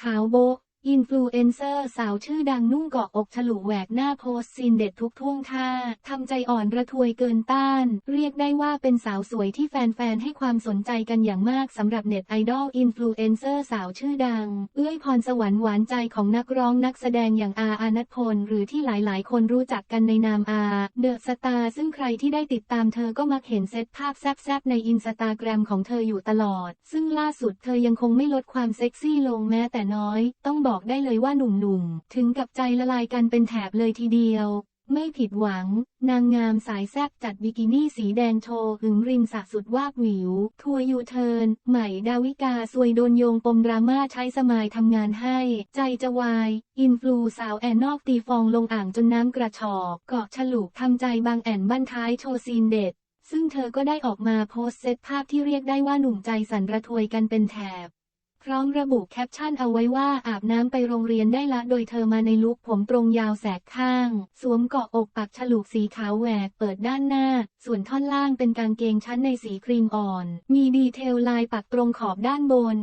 ขาวโบ อินฟลูเอนเซอร์สาวชื่อดังนุ่งเกาะอกฉลุแหวกหน้าโพสซีนเด็ดทุกท่วงท่าทำใจอ่อนระทวยเกินต้าน เรียกได้ว่าเป็นสาวสวยที่แฟนๆ ให้ความสนใจกันอย่างมากสำหรับเน็ตไอดอลอินฟลูเอนเซอร์สาวชื่อดัง เอื้อยพรสวรรค์หวานใจของนักร้องนักแสดงอย่างอาอานัทพล หรือที่หลายๆ คนรู้จักกันในนามอาเดอะสตาร์ซึ่งใครที่ได้ติดตามเธอก็มักเห็นเซตภาพแซบๆในอินสตาแกรมของเธออยู่ตลอด ซึ่งล่าสุดเธอยังคงไม่ลดความเซ็กซี่ลงแม้แต่น้อย ต้องบอกได้เลยว่าหนุ่มๆ ถึงกับใจละลายกันเป็นแถบเลยทีเดียว ไม่ผิดหวัง นางงามสายแซบจัดบิกินี่สีแดงโชว์หึงริมสระสุดวาบหวิว ทัวร์ยูเทิร์น ใหม่ดาวิกาซวยโดนโยงปมดราม่าใช้สมายทำงานให้ ใจจะวาย อินฟลูสาวแอนนอกตีฟองลงอ่างจนน้ำกระชอกเกาะฉลุทำใจบางแอนบั้นท้ายโชว์ซีนเด็ดซึ่งเธอก็ได้ออกมาโพสต์เซตภาพที่เรียกได้ว่าหนุ่มใจสั่นระทวยกันเป็นแถบ ร้อมระบุแคปชั่นเอาไว้ว่าอาบน้ำไปโรงเรียนได้ละ โดยเธอมาในลุคผมตรงยาวแสกข้าง สวมเกาะอกปักฉลุสีขาวแหวกเปิดด้านหน้า ส่วนท่อนล่างเป็นกางเกงชั้นในสีครีมอ่อน มีดีเทลลายปักตรงขอบด้านบน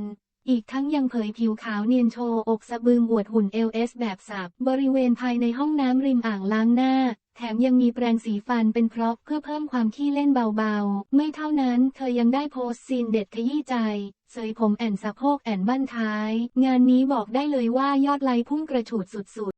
อีกทั้งยังเผยผิวขาวเนียนโชว์อกสะบึงอวดหุ่น LS แบบสับ บริเวณภายในห้องน้ำริมอ่างล้างหน้า แถมยังมีแปรงสีฟันเป็นพร็อพเพื่อเพิ่มความขี้เล่นเบาๆ ไม่เท่านั้นเธอยังได้โพสต์ซีนเด็ดขยี้ใจ เสยผมแอนสะโพกแอนบั้นท้าย งานนี้บอกได้เลยว่ายอดไลค์พุ่งกระฉูดสุดๆ